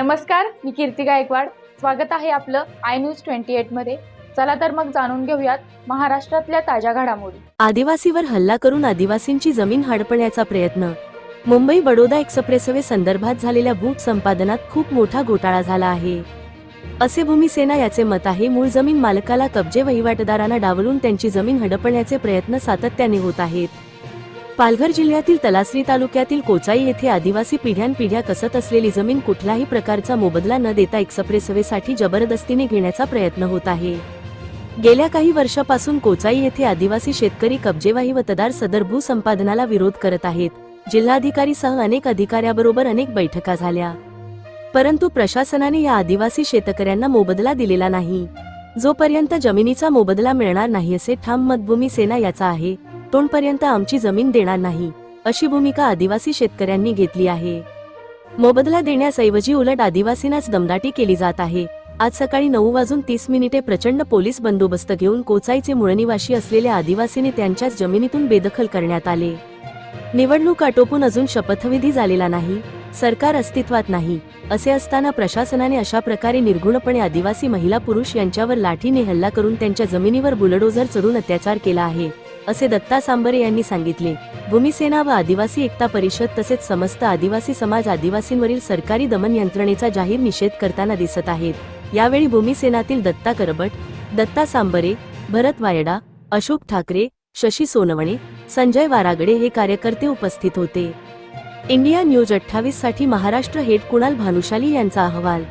नमस्कार मी कीर्ती गायकवाड. स्वागत आहे आपलं आय न्यूज ट्वेंटी एटमध्ये. चला तर मग जाणून घेऊयात महाराष्ट्रातल्या ताज्या घडामोडी. आदिवासीवर हल्ला करून आदिवासींची जमीन हडपण्याचा प्रयत्न. मुंबई बडोदा एक्सप्रेसवे संदर्भात झालेल्या भूट संपादनात खूप मोठा घोटाळा झाला आहे. असे भूमिसेना याचे मत आहे मूळ जमीन मालकाला कब्जे वहिवाटदारांना डावलून त्यांची जमीन हडपण्याचे प्रयत्न सातत्याने होत आहेत. पालघर जिल्ह्यातील तलासरी तालुक्यातील कोचाई येथे आदिवासी पिढ्यानपिढ्या कसत असलेली जमीन कुठल्याही प्रकारचा मोबदला न देता एक्सप्रेसवेसाठी जबरदस्तीने घेण्याचा प्रयत्न होत आहे. गेल्या काही वर्षापासून कोचाई येथे आदिवासी शेतकरी कब्जेवाही व तदार सदर भूसंपादनाला विरोध करत आहेत. जिल्हाधिकारी सह अनेक अधिकाऱ्याबरोबर अनेक बैठका झाल्या. परंतु प्रशासनाने या आदिवासी शेतकऱ्यांना मोबदला दिलेला नाही. जोपर्यंत जमिनीचा मोबदला मिळणार नाही असे ठाम मतभूमी सेना याचा आहे. तोंडपर्यंत आमची जमीन देणार नाही अशी भूमिका आदिवासी शेतकऱ्यांनी घेतली आहे. मोबदला देण्यासऐवजी उलट आदिवासींनाच दमदाटी केली जात आहे. आज सकाळी नऊ वाजून तीस मिनिटे प्रचंड पोलीस बंदोबस्त घेऊन कोचाईचे मूळनिवासी असलेल्या आदिवासीने त्यांच्याच जमिनीतून बेदखल करण्यात आले. निवडणूक आटोपून अजून शपथविधी झालेला नाही सरकार अस्तित्वात नाही असे असताना प्रशासनाने अशा प्रकारे निर्घुणपणे आदिवासी महिला पुरुष यांच्यावर लाठीने हल्ला करून त्यांच्या जमिनीवर बुलडोझर चढून अत्याचार केला आहे. असे दत्ता सांबरे यांनी सांगितले. भूमिसेना व आदिवासी एकता परिषद तसेच समस्त आदिवासी समाज आदिवासींवरील सरकारी दमन यंत्रणेचा जाहीर निषेध करताना दिसत आहेत. यावेळी भूमिसेनातील दत्ता करबट दत्ता सांबरे भरत वायडा अशोक ठाकरे शशी सोनवणे संजय वारागडे हे कार्यकर्ते उपस्थित होते. इंडिया न्यूज अठ्ठावीससाठी महाराष्ट्र हेड कुणाल भानुशाली यांचा अहवाल